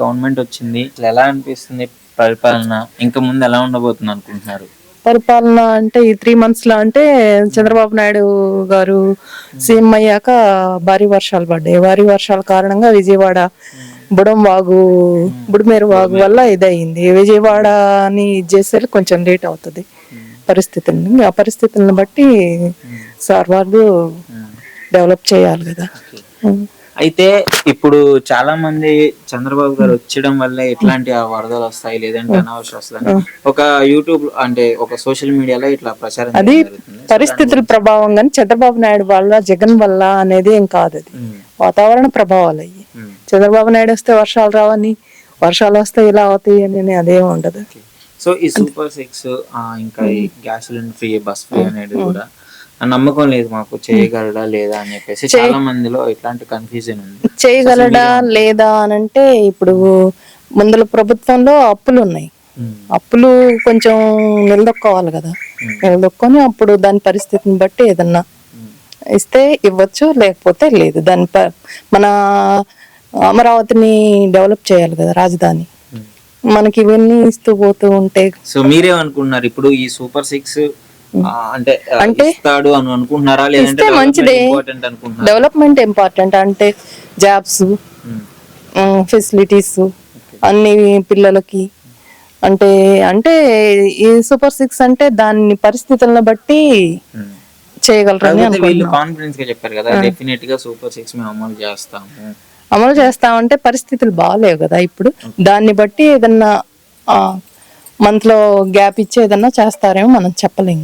Government వచ్చింది అసలు ఎలా అనిపిస్తుంది పరిపాలన? ఇంకా ముందు ఎలా ఉండబోతుంది అనుకుంటున్నారు? పరిపాలన అంటే ఈ త్రీ మంత్స్లో అంటే చంద్రబాబు నాయుడు గారు సీఎం అయ్యాక భారీ వర్షాలు పడ్డాయి. భారీ వర్షాల కారణంగా విజయవాడ బుడం వాగు బుడిమేరు వాగు వల్ల ఇదయింది. విజయవాడని ఇది చేసేది కొంచెం లేట్ అవుతుంది పరిస్థితుల్ని. ఆ పరిస్థితులను బట్టి సార్ వాళ్ళు డెవలప్ చేయాలి కదా. అయితే ఇప్పుడు చాలా మంది చంద్రబాబు గారు వచ్చడం వల్ల ఎట్లాంటి ఆ వరదలు వస్తాయి లేదంటే అనావసరం వస్తాయి ఒక యూట్యూబ్ అంటే ఒక సోషల్ మీడియాలో ఇట్లా ప్రచారం అది పరిస్థితుల ప్రభావం కానీ చంద్రబాబు నాయుడు వల్ల జగన్ వల్ల అనేది ఏం కాదు అది. వాతావరణ ప్రభావాలు అయ్యి. చంద్రబాబు నాయుడు వస్తే వర్షాలు రావని వర్షాలు వస్తే ఇలా అవుతాయి అని అదేం ఉండదు. సో ఈ సూపర్ సిక్స్ ఇంకా ఈ gas cylinder free bus free అనేది కూడా ఆ నమ్మకం లేదు మాకు. చేయగలడా లేదా అని చెప్పేసి చాలా మందిలో ఇట్లాంటి కన్ఫ్యూజన్ ఉంది. చేయగలడా లేదా అని అంటే ఇప్పుడు ముందల ప్రభుత్వంలో అప్పులు ఉన్నాయి. ఉమ్, అప్పులు కొంచెం నిలదొక్కోవాలి కదా. నిలదొక్కొని అప్పుడు దాని పరిస్థితిని బట్టి ఏదన్నా ఇస్తే ఇవ్వచ్చు లేకపోతే లేదు. దాని మన అమరావతిని డెవలప్ చేయాలి కదా రాజధాని. మనకి ఇవన్నీ ఇస్తూ పోతూ ఉంటే సో మీరేమనుకుంటున్నారు? ఇప్పుడు ఈ సూపర్ సిక్స్ అంటే ఆ, ఇస్తాడు అని అనుకుంటున్నారా? లేదంటే ఇస్తే మంచిదే. డెవలప్మెంట్ ఇంపార్టెంట్ అంటే జాబ్స్ ఫెసిలిటీస్ అన్ని పిల్లలకి. అంటే అంటే ఈ సూపర్ సిక్స్ అంటే దాని పరిస్థితులను బట్టి. చేయగలరని కాకపోతే వీళ్ళు అనుకుంటున్నాం. కాన్ఫిడెన్స్గా చెప్పారు కదా డెఫినెట్గా సూపర్ సిక్స్ మేము అమలు చేస్తాము. అమలు చేస్తామంటే పరిస్థితులు బాగాలేవు కదా ఇప్పుడు. దాన్ని బట్టి ఏదన్నా మంత్లో గ్యాప్ ఇచ్చి ఏదన్నా చేస్తారేమో మనం చెప్పలేం కదా.